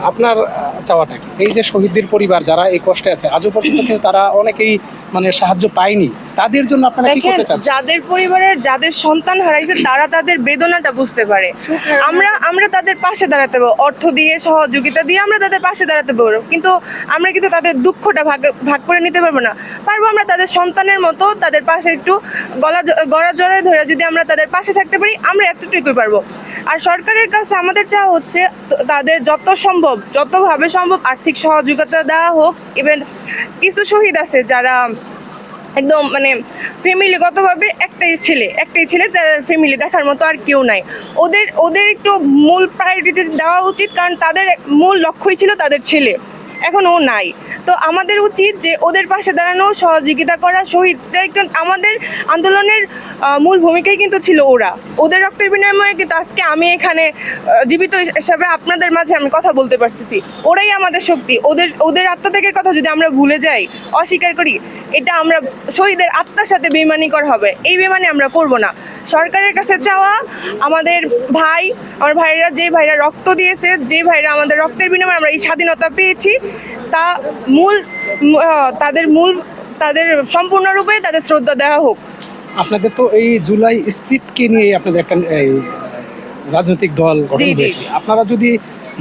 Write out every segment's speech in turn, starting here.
আপনার চাওয়াটা কি? এই যে শহীদদের পরিবার যারা এই কষ্টে আছে, আজও পর্যন্ত তারা অনেকেই মানে সাহায্য পায়নি। তাদের জন্য আপনারা কি করতে চাচ্ছেন? যাদের পরিবারের যাদের সন্তান হারাইছে তারা তাদের বেদনাটা বুঝতে পারে। আমরা আমরা তাদের পাশে দাঁড়াতে পারব। অর্থ দিয়ে সহযোগিতা দিয়ে আমরা তাদের পাশে দাঁড়াতে পারব। কিন্তু আমরা কিন্তু তাদের দুঃখটা ভাগ ভাগ করে নিতে পারব না। পারব আমরা তাদের সন্তানের মতো তাদের পাশে একটু গলা জ- গড়া জড়ায় ধরে যদি আমরা তাদের পাশে থাকতে পারি আমরা এতটুকুই পারব। আর সরকারের কাছে আমাদের চাওয়া হচ্ছে তো- তাদের যত সম্ভব যতভাবে সম্ভব আর্থিক সহযোগিতা দেওয়া হোক। ইভেন কিছু শহীদ আছে যারা একদম মানে ফ্যামিলিগতভাবে একটাই ছেলে একটাই ছেলে তাদের ফ্যামিলি দেখার মতো আর কেউ নাই। ওদের ওদের একটু মূল প্রায়োরিটি দেওয়া উচিত, কারণ তাদের মূল লক্ষ্যই ছিল তাদের ছেলে। এখন ও নাই। তো আমাদের উচিত যে ওদের পাশে দাঁড়ানো, সহযোগিতা করা, শহীদরাই কিন্তু আমাদের আন্দোলনের মূল ভূমিকাই কিন্তু ছিল ওরা। ওদের রক্তের বিনিময়ে কিন্তু আজকে আমি এখানে জীবিত হিসাবে আপনাদের মাঝে আমি কথা বলতে পারতেছি। ওরাই আমাদের শক্তি। ওদের ওদের আত্মত্যাগের কথা যদি আমরা ভুলে যাই, অস্বীকার করি, এটা আমরা শহীদের আত্মার সাথে বেমানি করা হবে। এই বেমানি আমরা করব না। সরকারের কাছে চাওয়া, আমাদের ভাই আমার ভাইরা যে ভাইরা রক্ত দিয়েছে যে ভাইরা আমাদের রক্তের বিনিময়ে আমরা এই স্বাধীনতা পেয়েছি তা মূল তাদের মূল তাদের সম্পূর্ণরূপে তাদের শ্রদ্ধা দেওয়া হোক। আপনাদের তো এই জুলাই স্পিরিটকে নিয়ে আপনাদের একটা রাজনৈতিক দল গঠন হয়েছে। আপনারা যদি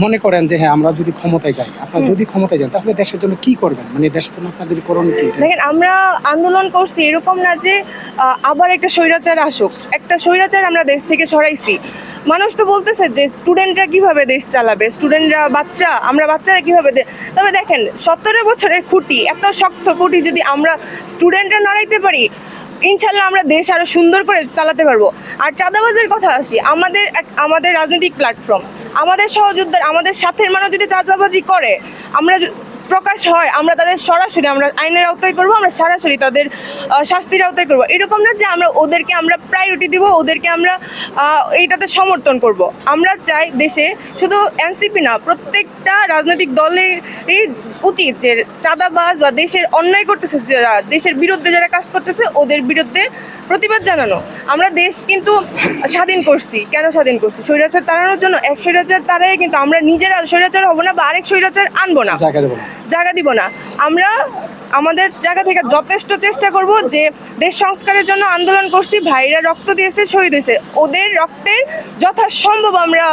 মনে করেন যে হ্যাঁ আমরা যদি ক্ষমতায় যাই আপনারা যদি ক্ষমতায় যান তাহলে দেশের জন্য কি করবেন? মানে দেশের জন্য আপনাদের করণ কি? দেখেন আমরা আন্দোলন করছি এরকম না যে আবার একটা স্বৈরাচার আসুক। একটা স্বৈরাচার আমরা দেশ থেকে সরাইছি। মানুষ তো বলতেছে যে স্টুডেন্টরা কীভাবে দেশ চালাবে? স্টুডেন্টরা বাচ্চা, আমরা বাচ্চারা কীভাবে তবে দেখেন, সতেরো বছরের খুঁটি, এত শক্ত খুঁটি যদি আমরা স্টুডেন্টরা নড়াইতে পারি, ইনশাল্লাহ আমরা দেশ আরও সুন্দর করে চালাতে পারব। আর চাঁদাবাজের কথা আসি, আমাদের আমাদের রাজনৈতিক প্ল্যাটফর্ম আমাদের সহযোদ্ধার, আমাদের সাথের মানুষ যদি চাঁদাবাজি করে, আমরা প্রকাশ হয়, আমরা তাদের সরাসরি আমরা আইনের আওতায় করব, আমরা সরাসরি তাদের শাস্তির আওতায় করব। এরকম না যে আমরা ওদেরকে আমরা প্রায়োরিটি দিব, ওদেরকে আমরা এইটাতে সমর্থন করব। আমরা চাই দেশে শুধু এনসিপি না, প্রত্যেকটা রাজনৈতিক দলেরই উচিত যে চাঁদাবাজ বা দেশের অন্যায় করতেছে, যারা দেশের বিরুদ্ধে যারা কাজ করতেছে, ওদের বিরুদ্ধে প্রতিবাদ জানানো। আমরা দেশ কিন্তু স্বাধীন করছি। কেন স্বাধীন করছি? স্বৈরাচার তাড়ানোর জন্য এক স্বৈরাচার তাড়াই কিন্তু আমরা নিজেরা স্বৈরাচার হব না বা আরেক স্বৈরাচার আনব না। জায়গা দেবো না। আমরা আমাদের জায়গা থেকে যথেষ্ট চেষ্টা করব যে দেশ সংস্কারের জন্য আন্দোলন করছি। ভাইরা রক্ত দিয়েছে, শহীদ হয়েছে। ওদের রক্তের যথাসম্ভব আমরা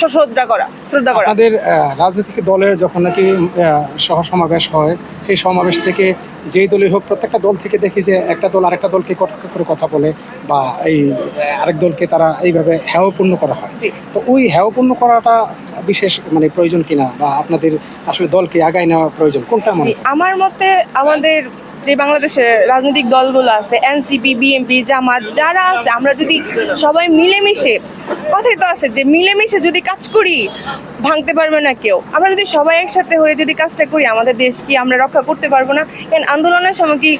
সশ্রদ্ধা শ্রদ্ধা করা। শ্রদ্ধা করা। আহ, রাজনৈতিক দলের যখন নাকি সহ সমাবেশ হয় সেই সমাবেশ থেকে যেই দলই হোক প্রত্যেকটা দল থেকে দেখি যে একটা দল আরেকটা দলকে কটাক্ষ করে কথা বলে বা এই আরেক দলকে তারা এইভাবে হেয়পূর্ণ করা হয়। তো ওই হেয়পূর্ণ করাটা বিশেষ মানে প্রয়োজন কিনা বা আপনাদের আসলে দলকে আগায় নেওয়া প্রয়োজন? কোনটা মনে আমার মতে আমাদের যে বাংলাদেশের রাজনৈতিক দলগুলো আছে এনসিপি বিএনপি জামাত যারা আছে আমরা যদি সবাই মিলেমিশে কথাই তো আছে যে মিলেমিশে যদি কাজ করি, ভাঙতে পারবে না কেউ। আমরা যদি সবাই একসাথে হয়ে যদি কাজটা করি, আমাদের দেশ কি আমরা রক্ষা করতে পারব না? কারণ আন্দোলনের সময় কি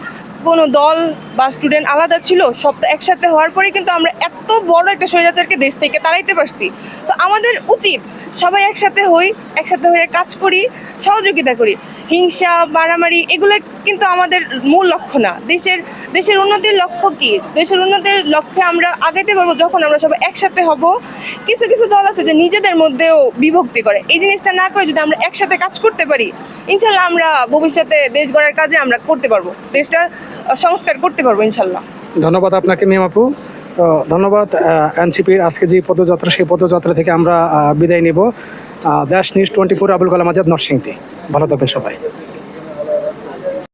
কোনো দল বা স্টুডেন্ট আলাদা ছিল? সব একসাথে হওয়ার পরে কিন্তু আমরা এত বড় একটা স্বৈরাচারকে দেশ থেকে তাড়াইতে পারছি। তো আমাদের উচিত সবাই একসাথে হই, একসাথে হয়ে কাজ করি, সহযোগিতা করি। হিংসা, মারামারি, এগুলো কিন্তু আমাদের মূল লক্ষ্য না। দেশের দেশের উন্নতির লক্ষ্য কি? দেশের উন্নতির লক্ষ্যে আমরা আগাইতে পারব যখন আমরা সবাই একসাথে হব। কিছু কিছু দল আছে যে নিজেদের মধ্যেও বিভক্তি করে। এই জিনিসটা না করে যদি আমরা একসাথে কাজ করতে পারি, ইনশাল্লাহ আমরা ভবিষ্যতে দেশ গড়ার কাজে আমরা করতে পারব। দেশটা সংস্কার করতে পারব, ইনশাল্লাহ। ধন্যবাদ আপনাকে মিম আপু তো ধন্যবাদ এনসিপির। আজকে যে পদযাত্রা, সেই পদযাত্রা থেকে আমরা বিদায় নেব। Desh news twenty four Abul Kalam Azad, Narsingdi. ভালো থাকবেন সবাই।